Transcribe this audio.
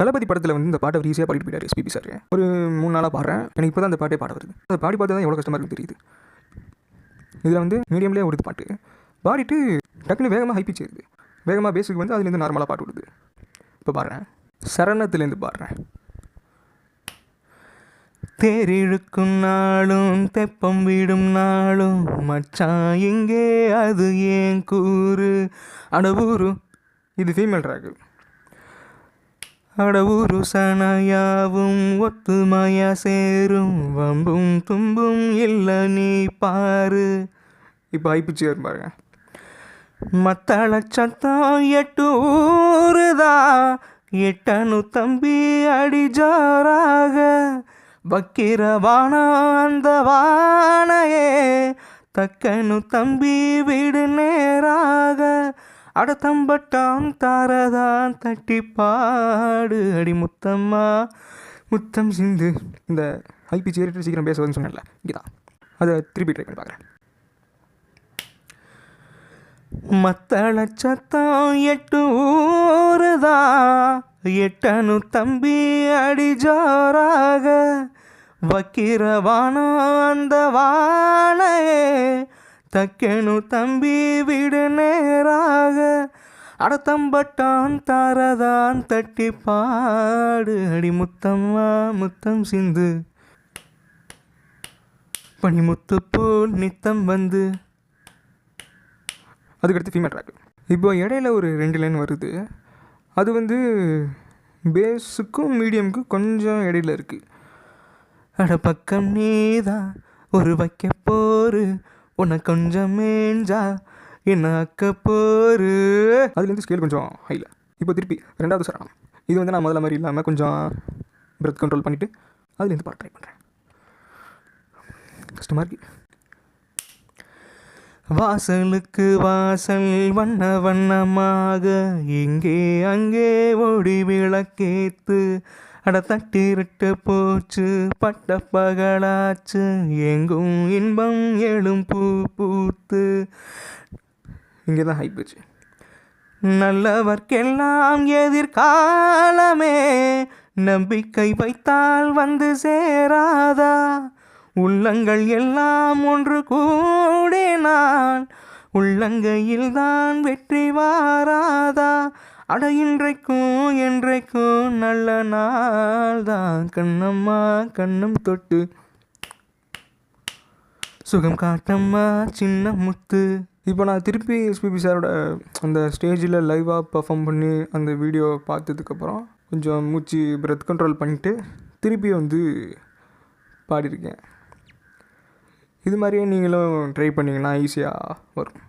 தளபதி படத்தில் வந்து இந்த பாட்டை ஈஸியாக பாடிட்டு போயிட்டார் எஸ்பிபி சார் ஒரு மூணு நாளாக பாடுறேன். எனக்கு இப்போ தான் அந்த பாட்டே பாட வருது. அதை பாடி பார்த்து தான் எவ்வளோ கஷ்டமாக இருக்குன்னு தெரியுது. இதில் வந்து மீடியம்லேயே ஓடுது பாட்டு. பாடிட்டு டக்குன்னு வேகமாக ஹை செய்யுது வேகமாக பேஸுக்கு வந்து அதுலேருந்து நார்மலாக பாட்டு விடுது இப்போ பாடுறேன். சரணத்துலேருந்து பாடுறேன். தேரிழுக்கும் நாளும் தெப்பம் விடும் நாளும் மச்சான் எங்கே அது ஏன் கூறு? அடவூரு. இது ஃபீமேல் ட்ராக்கு அடவுரு சனையாவும் ஒத்துமையா சேரும். வம்பும் தும்பும் இல்லை நீ பாரு. இப்போ ஐப்பிச்சு வரும் பாருங்க. மத்தள சத்தம் எட்டு ஊருதா எட்டனு தம்பி அடிஜாராக வக்கிர வானம் அந்த வானையே. தக்கனு தம்பி வீடு நேராக. அடத்தம்பட்டான் தாரதான் தட்டி பாடு அடி முத்தம்மா முத்தம் சிந்து. இந்த ஐபிசி சேரிட்டு சீக்கிரம் பேசுவதுன்னு சொன்னேன்ல இங்கே தான் அதை திருப்பி ட்ரை பண்ணி பார்க்குறேன். மத்தள சத்தம் எட்டு ஊறுதா. எட்டனு தம்பி அடி ஜோராக வக்கிர அந்த வானையே தக்கெனு தம்பி விடு நேராக. அடத்தம்பட்டான் தாரதான் தட்டி பாடு. அடி முத்தம்மா முத்தம் சிந்து. பனிமுத்து போல் நித்தம் வந்து. அதுக்கடுத்து ஃபீமேல் ட்ராக் இப்போ இடையில ஒரு ரெண்டு லைன் வருது. அது வந்து பேஸுக்கும் மீடியமுக்கும் கொஞ்சம் இடையில இருக்குது அட பக்கம் நீதான் ஒரு வைக்க போரு. உன்னை கொஞ்சம் மேஞ்சா என்ன அக்க போரு? அதுலேருந்து ஸ்கேல் கொஞ்சம் ஹைல இப்போ திருப்பி ரெண்டாவது சரணம் இது வந்து நான் முதல்ல மாதிரி இல்லாமல் கொஞ்சம் பிரெத் கண்ட்ரோல் பண்ணிவிட்டு அதுலேருந்து பாட ட்ரை பண்ணுறேன் கஷ்டமாக இருக்கு வாசலுக்கு வாசல் வண்ண வண்ணமாக இங்கே அங்கே ஓடி விளக்கேத்து அட தட்டிருட்டு போச்சு பட்ட பகலாச்சு. எங்கும் இன்பம் எழும் பூ பூத்து. இங்கே தான் ஹைப்பிச்சு நல்லவர்க்கெல்லாம் எதிர்காலமே. நம்பிக்கை வைத்தால் வந்து சேராதா? உள்ளங்கள் எல்லாம் ஒன்று கூடினால் உள்ளங்கையில் தான் வெற்றி வாராதா? அட இன்றைக்கும் என்றைக்கும் நல்ல நாள் தான் கண்ணம்மா கண்ணம் தொட்டு. சுகம் காட்டம்மா சின்ன முத்து. இப்போ நான் திருப்பி எஸ்பிபி சாரோட அந்த ஸ்டேஜில் லைவாக பர்ஃபார்ம் பண்ணி அந்த வீடியோ பார்த்ததுக்கப்புறம் கொஞ்சம் மூச்சு பிரெத் கண்ட்ரோல் பண்ணிட்டு திருப்பி வந்து பாடியிருக்கேன். இது மாதிரியே நீங்களும் ட்ரை பண்ணிங்கன்னா ஈஸியாக வரும்.